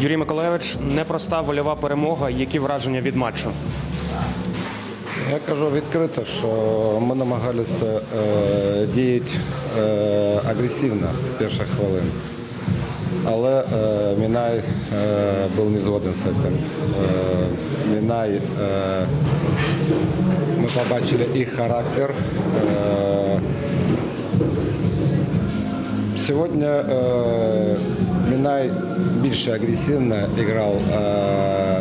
Юрій Миколаєвич, непроста вольова перемога. Які враження від матчу? Я кажу відкрито, що ми намагалися е, діяти е, агресивно з перших хвилин. Але е, Мінай е, був не згоден з цим. Е, Мінай, е, ми побачили їх характер. Е, Сьогодні е, Мінай більше агресивно грав. Е,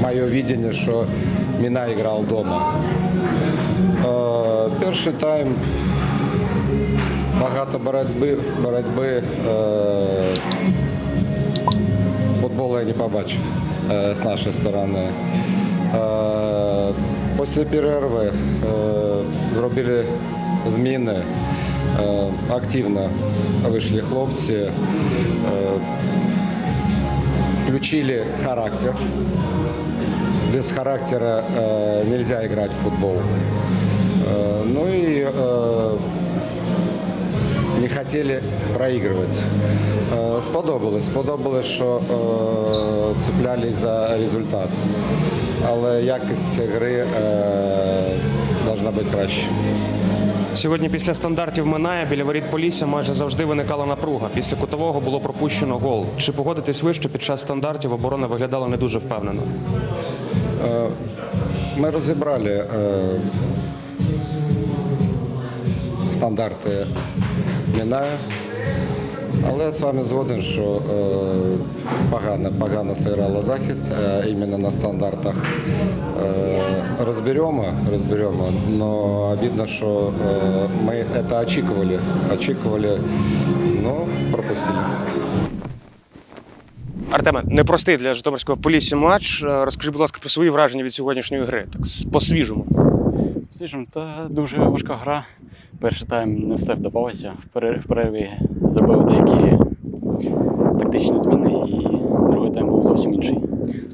моє видіння, що Мінай грав вдома. Е, перший тайм багато боротьби, боротьби е, футболу я не побачив е, з нашої сторони. Е, після перерви е, зробили зміни. Е, активно вийшли хлопці, е, включили характер. Без характера э, нельзя играть в футбол. Э, ну и э, не хотели проигрывать. Э, сподобалось, сподобалось, що е, цеплялись за результат. Але якість гри е, должна бути краще. Сьогодні після стандартів Минає біля воріт Полісся майже завжди виникала напруга. Після кутового було пропущено гол. Чи погодитесь ви, що під час стандартів оборона виглядала не дуже впевнено? Ми розібрали е, стандарти Міная, але я з вами згоден, що е, погано, погано зіграла захист е, іменно на стандартах. Розберемо, розберемо, але видно, що е, ми це очікували, очікували, но пропустили. Артеме, непростий для Житомирського Полісся матч. Е, Розкажи, будь ласка, про свої враження від сьогоднішньої гри. Так по-свіжому. Свіжим, та дуже важка гра. Перший тайм не все вдавалося. В перер- в перерві зробив деякі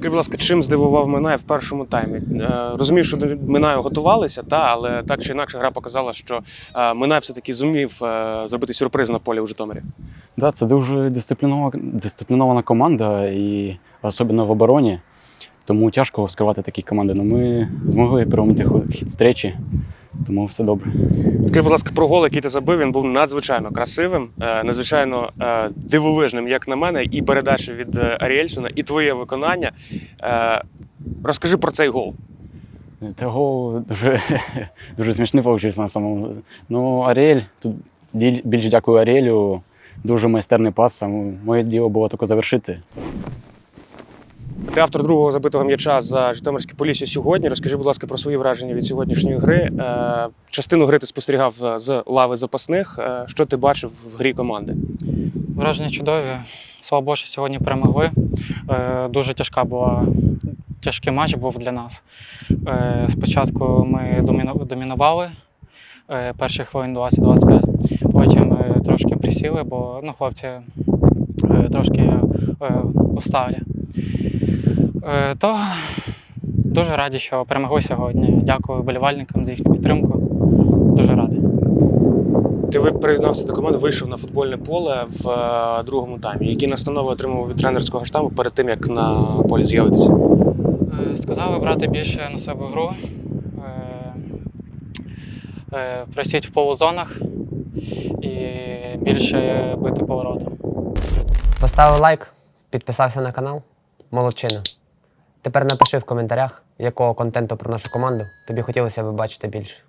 Скажи, будь ласка, чим здивував Минай в першому таймі? Е, Розумію, що до Минаю готувалися, та, але так чи інакше гра показала, що е, Минай все-таки зумів е, зробити сюрприз на полі у Житомирі. Да, це дуже дисциплінована, дисциплінована команда, і особливо в обороні. Тому тяжко вскривати такі команди. Ну, ми змогли переломити хід зустрічі, тому все добре. Скажи, будь ласка, про гол, який ти забив, він був надзвичайно красивим, е, надзвичайно е, дивовижним, як на мене, і передача від е, Аріельсона, і твоє виконання. Розкажи про цей гол. Того дуже, дуже смішний вийшов на самому. Ну, Аріель, тут біль- більше дякую Аріелю. Дуже майстерний пас. Моє діло було тільки завершити. Ти автор другого забитого м'яча за Житомирське Полісся сьогодні. Розкажи, будь ласка, про свої враження від сьогоднішньої гри. Е, Частину гри ти спостерігав е, з лави запасних. Е, Що ти бачив в грі команди? Враження чудові. Слава що сьогодні перемогли. Дуже тяжка була. Тяжкий матч був для нас. Спочатку ми домінували перші хвилин 20-25, потім трошки присіли, бо ну, хлопці трошки устали. Е, То дуже раді, що перемогли сьогодні. Дякую вболівальникам за їхню підтримку. Дуже радий. Ти приєднався до команди, вийшов на футбольне поле в е, другому таймі. Які настанови отримав від тренерського штабу перед тим, як на полі з'явитися? Е, Сказали брати більше на себе гру, просіть в полузонах і більше бити поворотом. Поставив лайк, підписався на канал. Молодчина. Тепер напиши в коментарях, якого контенту про нашу команду тобі хотілося б бачити більше.